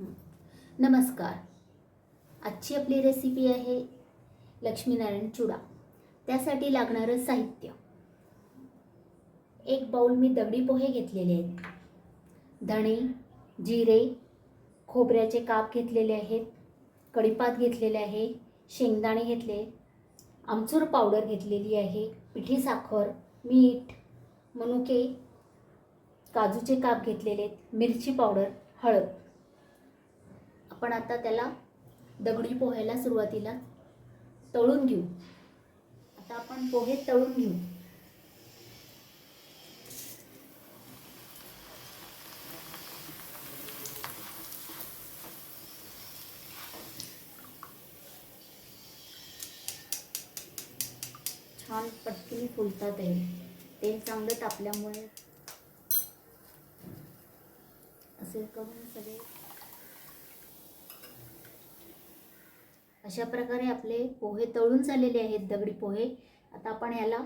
नमस्कार. आजची आपली रेसिपी आहे लक्ष्मीनारायण चुडा. त्यासाठी लागणारं साहित्य. एक बाऊल मी दगडी पोहे घेतलेले आहेत. धणे जिरे खोबऱ्याचे काप घेतलेले आहेत. कढीपात घेतलेले आहे. शेंगदाणे घेतले आमचूर पावडर घेतलेली आहे. पिठी साखर मीठ मनुके काजूचे काप घेतलेले आहेत. मिरची पावडर हळद. आपण आता त्याला दगडी पोह्याला सुरुवातीला तळून घेऊ. आता आपण पोहे तळून घेऊ. छान पटकन फुलतात आहे तेल चांगलं तापल्यामुळे असे करून सगळे अशा प्रकारे आपले पोहे तळून झालेले आहेत दगडी पोहे. आता आपण याला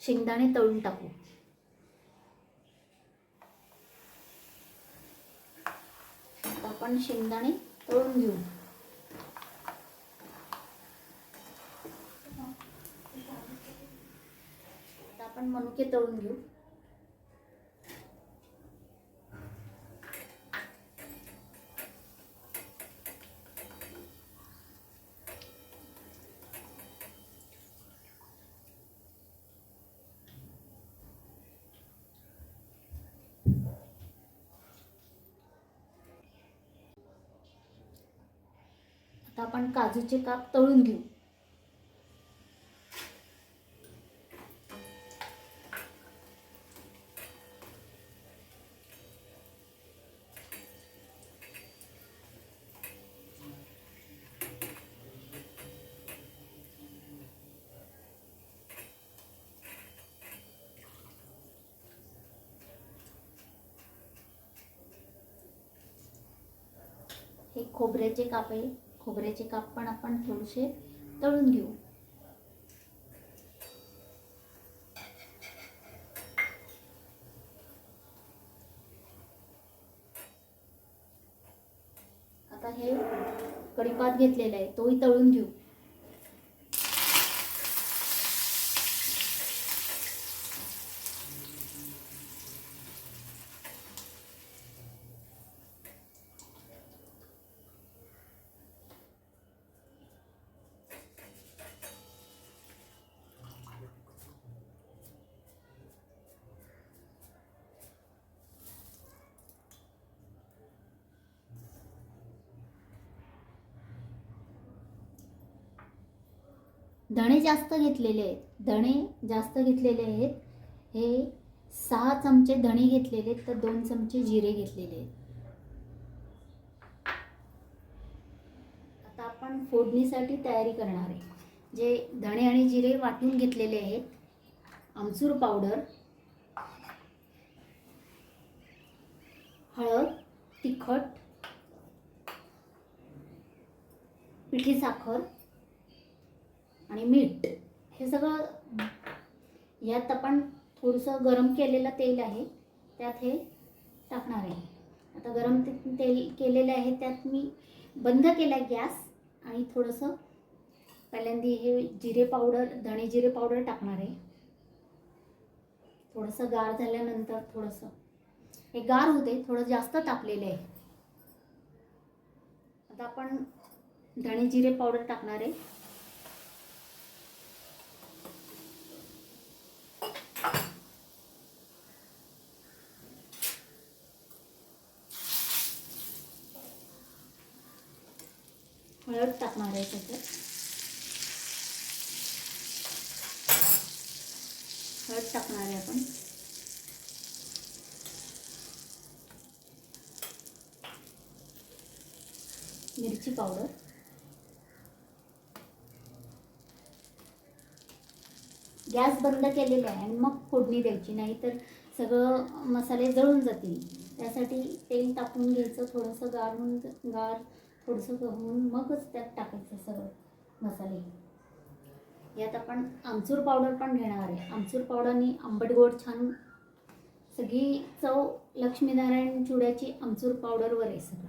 शेंगदाणे तळून टाकू. आता आपण शेंगदाणे तळून घेऊ. आता आपण मनुके तळून घेऊ. आता आपण काजूचे काप तळून घेऊ. हे खोबऱ्याचे काप आहे. खोबऱ्याचे काप पण आपण थोडेसे तळून घेऊ. आता हे कढीपात घेतलेला आहे तोही तळून घेऊ. धणे जास्त घेतलेले आहेत. धणे जास्त घेतलेले आहेत. हे सहा चमचे धणे घेतलेले आहेत तर दोन चमचे जिरे घेतलेले आहेत. आता आपण फोडणीसाठी तयारी करणार आहे. जे धणे आणि जिरे वाटून घेतलेले आहेत आमचूर पावडर हळद तिखट पिठी साखर आणि मीठ. हे सगळं यात आपण थोडंसं गरम केलेलं तेल आहे त्यात हे टाकणार आहे. आता गरम ते- तेल केलेलं आहे त्यात मी बंद केला गॅस आणि थोडंसं पहिल्यांदा हे जिरे पावडर धणे जिरे पावडर टाकणार आहे. थोडंसं गार झाल्यानंतर थोडंसं. हे गार होते थोडं जास्त तापलेले आहे. आता आपण धणे जिरे पावडर टाकणार आहे. हळद टाकणार आहे त्याच्यात. हळद टाकणार आहे आपण. मिरची पावडर. गॅस बंद केलेला आहे आणि मग फोडणी द्यायची नाही तर सगळं मसाले जळून जातील. त्यासाठी तेल टाकून घ्यायचं थोडंसं गार होऊन गार थोडंसं होऊन मगच त्यात टाकायचं सगळं मसाले. यात आपण आमचूर पावडर पण घेणार आहे. आमचूर पावडरने आंबट गोड छान सगळी चव लक्ष्मीनारायण चुड्याची आमचूर पावडरवर आहे सगळं.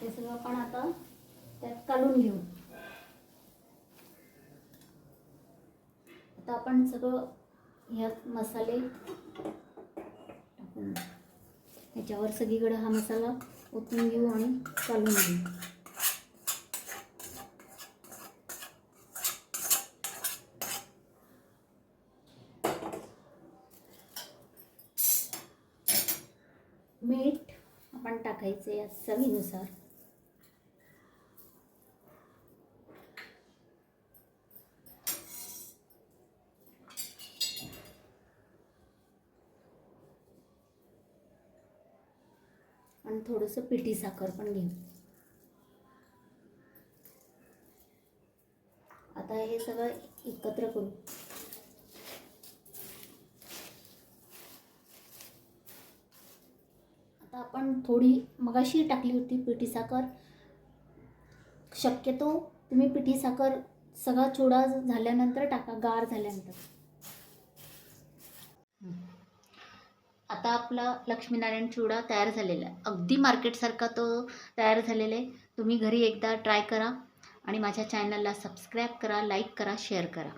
ते सगळं आपण आता त्यात काढून घेऊ. आता आपण सगळं ह्यात मसाले याच्यावर सगळीकडे हा मसाला ओतून घेऊ आणि चालून घेऊ. मीठ आपण टाकायचं या चवीनुसार. आणि थोडंसं पिठी साखर पण घेऊ. आता हे सगळं एकत्र करू. आता आपण थोडी मगाशी टाकली होती पिठी साखर. शक्यतो तुम्ही पिठी साखर सगळा चुडा झाल्यानंतर टाका गार झाल्यानंतर. आता आपला लक्ष्मीनारायण चिवडा तयार झालेला आहे. अगदी मार्केटसारखा तो तयार झालेला आहे. तुम्ही घरी एकदा ट्राय करा आणि माझ्या चॅनलला सबस्क्राईब करा लाईक करा शेअर करा.